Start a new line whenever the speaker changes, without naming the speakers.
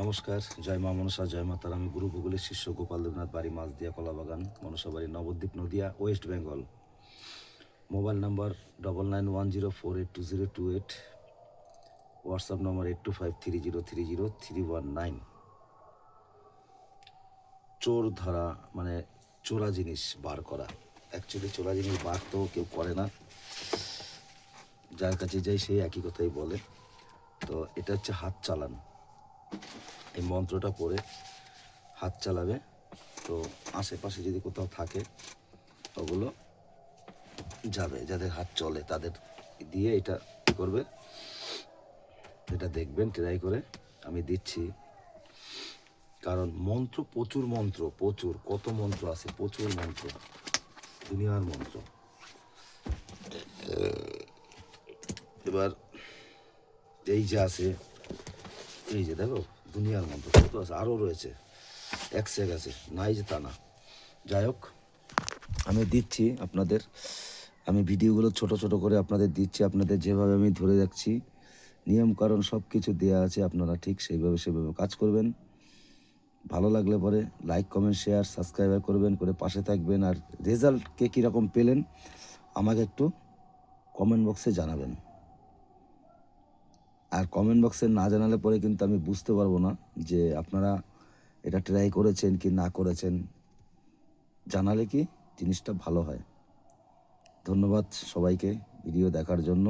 নমস্কার, জয় মা মনসা, জয় মা তারা আমি গুরু ভূগোলের শিষ্য গোপাল দেবনাথ বাড়ি, মাছদিয়া, কলাবাগান, মনসা বাড়ি Nabadwip, Nadia, West Bengal. Mobile number double nine one zero four eight two zero two eight WhatsApp নম্বর eight two five three zero three zero three one nine চোর ধরা মানে চোরা জিনিস বার করা। অ্যাকচুয়ালি চোরা জিনিস বার তো কেউ করে না। যার কাছে যাই সেই একই কথাই বলে। তো এটা হচ্ছে হাত চালান। এই মন্ত্রটা পড়ে হাত চালাবে। তো আশেপাশে যদি কোথাও থাকে, ওগুলো যাবে যাদের হাত চলে। তাদের দিয়ে এটা করবে। এটা দেখবেন ট্রাই করে আমি দিচ্ছি। কারণ মন্ত্র প্রচুর মন্ত্র, প্রচুর। কত মন্ত্র আছে? প্রচুর মন্ত্র। দুনিয়ার মন্ত্র। এবার এই যে আছে এই যে দেখো, দুনিয়ার মধ্যে কত আছে? আরও রয়েছে। এক সেক আছে, নাই যে তা না। যাই হোক, আমি দিচ্ছি আপনাদের, আমি ভিডিওগুলো ছোট ছোট করে আপনাদের দিচ্ছি, আপনাদের যেভাবে আমি ধরে রাখছি। নিয়ম কারণ সব কিছু দেওয়া আছে আপনারা ঠিক সেইভাবে সেভাবে কাজ করবেন। ভালো লাগলে পরে লাইক কমেন্ট শেয়ার সাবস্ক্রাইবার করবেন, করে পাশে থাকবেন। আর রেজাল্ট কে কীরকম পেলেন, আমাকে একটু কমেন্ট বক্সে জানাবেন। আর কমেন্ট বক্সে না জানালে পরে কিন্তু আমি বুঝতে পারব না যে আপনারা এটা ট্রাই করেছেন কি না করেছেন। জানালে কি জিনিসটা ভালো হয়। ধন্যবাদ সবাইকে ভিডিও দেখার জন্য।